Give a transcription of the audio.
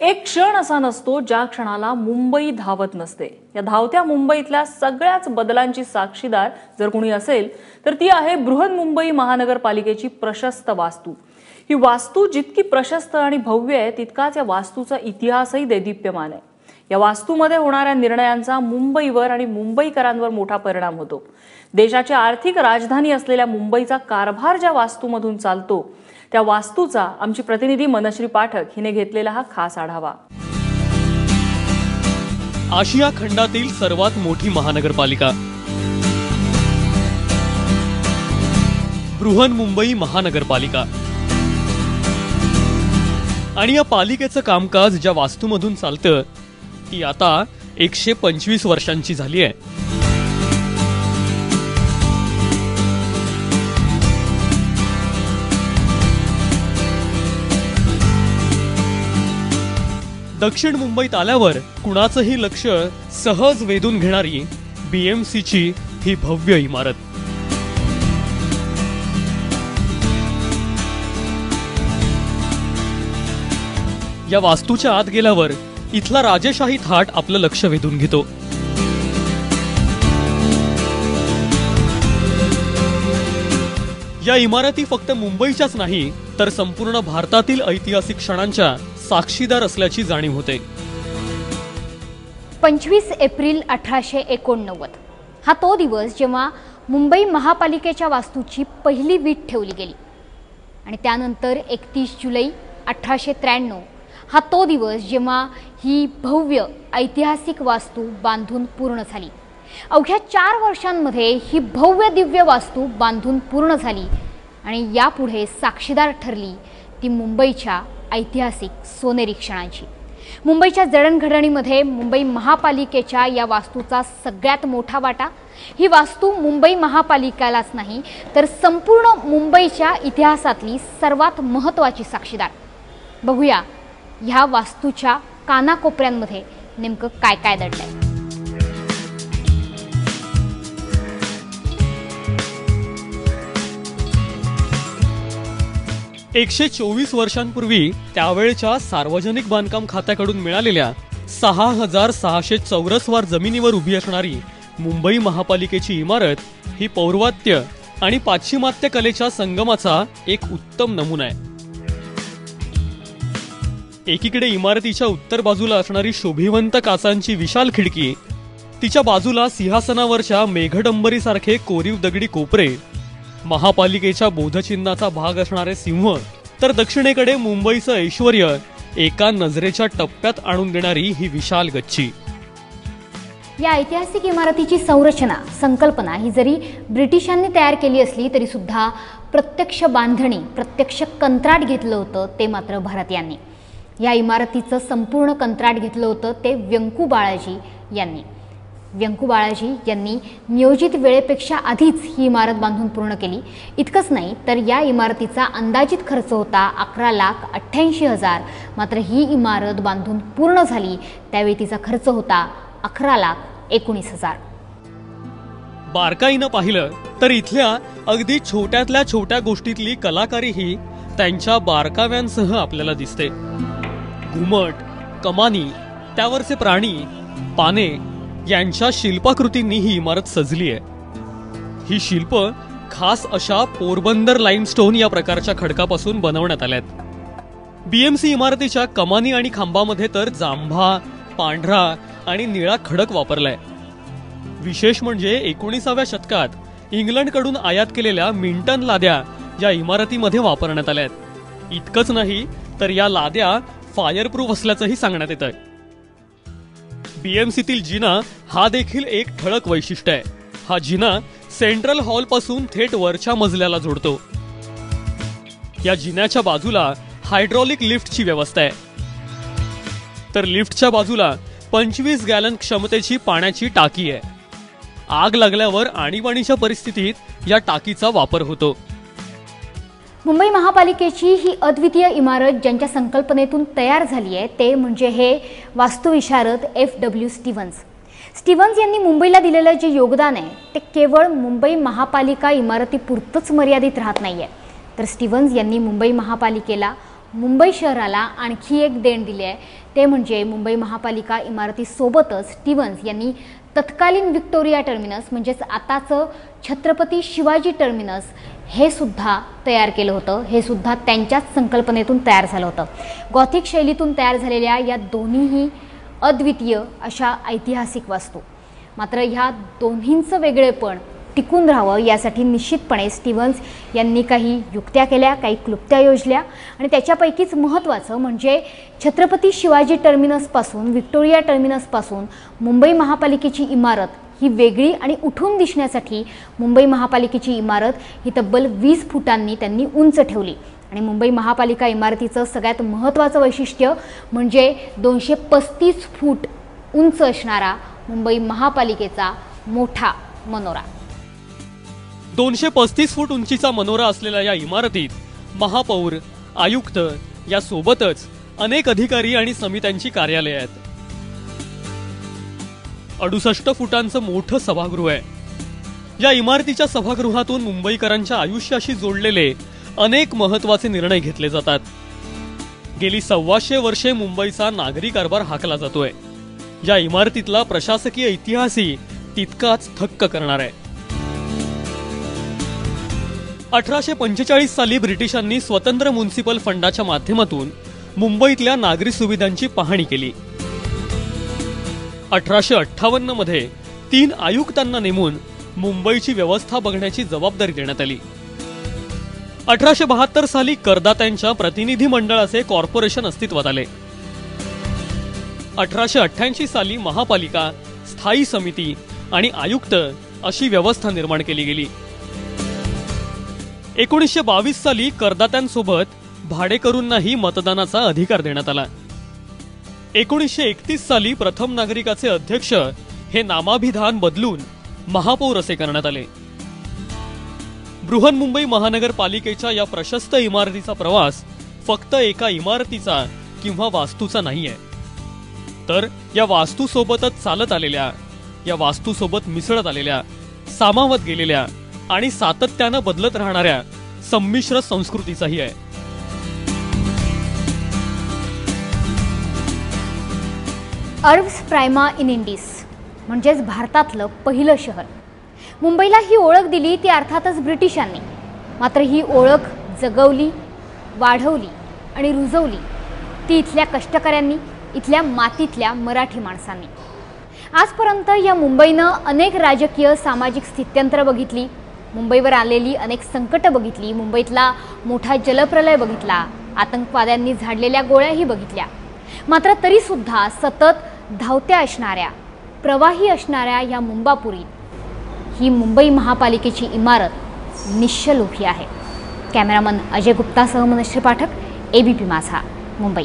एक क्षण असा नसतो ज्या क्षणाला मुंबई धावत नसते. या धावत्या मुंबईतल्या सगळ्याच बदलांची साक्षीदार जर कोणी असेल तर ती आहे बृहन्मुंबई महानगरपालिकेची प्रशस्त वास्तू. ही वास्तू जितकी प्रशस्त आणि भव्य आहे तितकाच या वास्तूचा इतिहासही दैदिप्यमान आहे. या वास्तूमध्ये होणाऱ्या निर्णयांचा मुंबईवर आणि मुंबईकरांवर मोठा परिणाम होतो. देशाची आर्थिक राजधानी असलेल्या मुंबईचा कारभार ज्या वास्तूमधून चालतो त्या वास्तूचा आमची प्रतिनिधी मनश्री पाठक हिने घेतलेला हा खास आढावा. आशिया खंडातील सर्वात मोठी महानगरपालिका. बृहन्मुंबई महानगरपालिका. आणि या पालिकेचं कामकाज ज्या वास्तूमधून चालतं ती आता एकशे पंचवीस वर्षांची झाली आहे. दक्षिण मुंबईत आल्यावर कुणाचंही लक्ष सहज वेधून घेणारी बीएमसीची ही भव्य इमारत. या वास्तूच्या आत गेल्यावर इथला राजेशाही थाट आपलं लक्ष वेधून घेतो. या इमारती फक्त मुंबईच्याच नाही तर संपूर्ण भारतातील ऐतिहासिक क्षणांच्या साक्षीदार असल्याची जाणीव होते. पंचवीस एप्रिल अठराशे एकोणनव्वद. हा तो दिवस जेव्हा मुंबई महापालिकेच्या वास्तूची पहिली वीट ठेवली गेली. आणि त्यानंतर एकतीस जुलै अठराशे त्र्याण्णव हा तो दिवस जेव्हा ही भव्य ऐतिहासिक वास्तू बांधून पूर्ण झाली. अवघ्या चार वर्षांमध्ये ही भव्य दिव्य वास्तू बांधून पूर्ण झाली आणि यापुढे साक्षीदार ठरली ती मुंबईच्या ऐतिहासिक सोनेरी क्षणांची. मुंबईच्या जडणघडणीमध्ये मुंबई महापालिकेच्या या वास्तूचा सगळ्यात मोठा वाटा. ही वास्तू मुंबई महापालिकेलाच नाही तर संपूर्ण मुंबईच्या इतिहासातली सर्वात महत्त्वाची साक्षीदार. बघूया ह्या वास्तूच्या कानाकोपऱ्यांमध्ये नेमकं काय काय दडलंय. एकशे चोवीस वर्षांपूर्वी त्यावेळच्या सार्वजनिक बांधकाम खात्याकडून मिळालेल्या सहा हजार सहाशे चौरसवार जमिनीवर उभी असणारी मुंबई महापालिकेची इमारत ही पौर्वात्य आणि पाश्चिमात्य कलेच्या संगमाचा एक उत्तम नमुना आहे. एकीकडे इमारतीच्या उत्तर बाजूला असणारी शोभिवंत काचांची विशाल खिडकी तिच्या बाजूला सिंहासनावरच्या मेघडंबरीसारखे कोरीव दगडी कोपरे महापालिकेच्या बोधचिन्हाचा भाग असणारे सिंह तर दक्षिणेकडे मुंबईचं ऐश्वर एका नजरेच्या टप्प्यात आणून देणारी ही विशाल गच्ची. या ऐतिहासिक इमारतीची संरचना संकल्पना ही जरी ब्रिटिशांनी तयार केली असली तरी सुद्धा प्रत्यक्ष बांधणी प्रत्यक्ष कंत्राट घेतलं होतं ते मात्र भारतीयांनी या इमारतीचं संपूर्ण कंत्राट घेतलं होतं ते व्यंकू बाळाजी यांनी. व्यंकू बाळाजी यांनी नियोजित वेळेपेक्षा आधीच ही इमारत बांधून पूर्ण केली. इतकंच नाही तर या इमारतीचा अंदाजित खर्च होता अकरा लाख अठ्ठ्याऐंशी हजार. मात्र ही इमारत बांधून पूर्ण झाली त्यावेळी तिचा खर्च होता अकरा लाख एकोणीस हजार. बारकाईनं पाहिलं तर इथल्या अगदी छोट्यातल्या छोट्या गोष्टीतली कलाकारी ही त्यांच्या बारकाव्यांसह आपल्याला दिसते. घुमट कमानी त्यावरचे प्राणी पाने यांच्या शिल्पाकृतींनी ही इमारत सजली आहे. ही शिल्प खास अशा पोरबंदर लाईमस्टोन या प्रकारच्या खडकापासून बनवण्यात आल्यात. बीएमसी इमारतीच्या कमानी आणि खांबामध्ये तर जांभा पांढरा आणि निळा खडक वापरलाय. विशेष म्हणजे एकोणीसाव्या शतकात इंग्लंडकडून आयात केलेल्या मिंटन लाद्या या इमारतीमध्ये वापरण्यात आल्या आहेत इतकंच नाही तर या लाद्या फायरप्रूफ असल्याचंही सांगण्यात येतं आहे बीएमसीतील जिना हा देखील एक ठळक वैशिष्ट्य आहे. हा जिना सेंट्रल हॉलपासून थेट वरच्या मजल्याला जोडतो. या जिन्याच्या बाजूला हायड्रॉलिक लिफ्टची व्यवस्था आहे. तर लिफ्टच्या बाजूला पंचवीस गॅलन क्षमतेची पाण्याची टाकी आहे. आग लागल्यावर आणीबाणीच्या परिस्थितीत या टाकीचा वापर होतो. मुंबई महापालिकेची ही अद्वितीय इमारत ज्यांच्या संकल्पनेतून तयार झाली आहे ते म्हणजे हे वास्तुविशारद एफ डब्ल्यू स्टीव्हन्स स्टीव्हन्स यांनी मुंबईला दिलेलं जे योगदान आहे ते केवळ मुंबई महापालिका इमारतीपुरतंच मर्यादित राहत नाही आहे तर स्टीव्हन्स यांनी मुंबई महापालिकेला मुंबई शहराला आणखी एक देण दिली आहे. ते म्हणजे मुंबई महापालिका इमारतीसोबतच स्टीव्हन्स यांनी तत्कालीन विक्टोरिया टर्मिनस म्हणजेच आताचं छत्रपती शिवाजी टर्मिनस हे सुद्धा तयार केलं होतं. हे सुद्धा त्यांच्याच संकल्पनेतून तयार झालं होतं. गॉथिक शैलीतून तयार झालेल्या या दोन्हीही अद्वितीय अशा ऐतिहासिक वास्तू. मात्र ह्या दोन्हींचं वेगळेपण टिकून राहावं यासाठी निश्चितपणे स्टीव्हन्स यांनी काही युक्त्या केल्या काही क्लुप्त्या योजल्या आणि त्याच्यापैकीच महत्त्वाचं म्हणजे छत्रपती शिवाजी टर्मिनसपासून व्हिक्टोरिया टर्मिनसपासून मुंबई महापालिकेची इमारत ही वेगळी आणि उठून दिसण्यासाठी मुंबई महापालिकेची इमारत ही तब्बल वीस फुटांनी त्यांनी उंच ठेवली. आणि मुंबई महापालिका इमारतीचं सगळ्यात महत्त्वाचं वैशिष्ट्य म्हणजे दोनशे पस्तीस फूट उंच असणारा मुंबई महापालिकेचा मोठा मनोरा. दोनशे पस्तीस फूट उंचीचा मनोरा असलेल्या या इमारतीत महापौर आयुक्त या सोबतच अनेक अधिकारी आणि समित्यांची कार्यालय आहेत. अडुसष्ट फुटांचं मोठं सभागृह आहे. या इमारतीच्या सभागृहातून मुंबईकरांच्या आयुष्याशी जोडलेले अनेक महत्त्वाचे निर्णय घेतले जातात. गेली सव्वाशे वर्षे मुंबईचा नागरी कारभार हाकला जातोय. या इमारतीतला प्रशासकीय इतिहासही तितकाच थक्क करणार आहे. अठराशे पंचेचाळीस साली ब्रिटिशांनी स्वतंत्र म्युन्सिपल फंडाच्या माध्यमातून मुंबईतल्या नागरी सुविधांची पाहणी केली. अठराशे अठ्ठावन्नमध्ये तीन आयुक्तांना नेमून मुंबईची व्यवस्था बघण्याची जबाबदारी देण्यात आली. अठराशे बहात्तर साली करदात्यांच्या प्रतिनिधी मंडळाचे कॉर्पोरेशन अस्तित्वात आले. अठराशे अठ्ठ्याऐंशी साली महापालिका स्थायी समिती आणि आयुक्त अशी व्यवस्था निर्माण केली गेली. एकोणीसशे बावीस साली करदात्यांसोबत भाडेकरूंनाही मतदानाचा अधिकार देण्यात आला. एकोणीसशे एकतीस साली प्रथम नागरिकाचे अध्यक्ष हे नामाभिधान बदलून महापौर असे करण्यात आले. बृहन्मुंबई महानगरपालिकेच्या या प्रशस्त इमारतीचा प्रवास फक्त एका इमारतीचा किंवा वास्तूचा नाहीये. तर या वास्तूसोबतच चालत आलेल्या या वास्तूसोबत मिसळत आलेल्या सामावत गेलेल्या आणि सातत्यानं बदलत राहणाऱ्या संमिश्र संस्कृतीचाही आहे. अर्ब्स प्रायमा इन इंडिस म्हणजेच भारतातलं पहिलं शहर. मुंबईला ही ओळख दिली ती अर्थातच ब्रिटिशांनी. मात्र ही ओळख जगवली वाढवली आणि रुजवली ती इथल्या कष्टकऱ्यांनी इथल्या मातीतल्या मराठी माणसांनी. आजपर्यंत या मुंबईनं अनेक राजकीय सामाजिक स्थित्यंतर बघितली मुंबईवर आलेली अनेक संकटं बघितली मुंबईतला मोठा जलप्रलय बघितला आतंकवाद्यांनी झाडलेल्या गोळ्याही बघितल्या. मात्र तरीसुद्धा सतत धावत्या असणाऱ्या प्रवाही असणाऱ्या या मुंबापुरीत ही मुंबई महापालिकेची इमारत निश्चल उभी आहे. कॅमेरामन अजय गुप्तासह मनश्री पाठक एबीपी माझा मुंबई.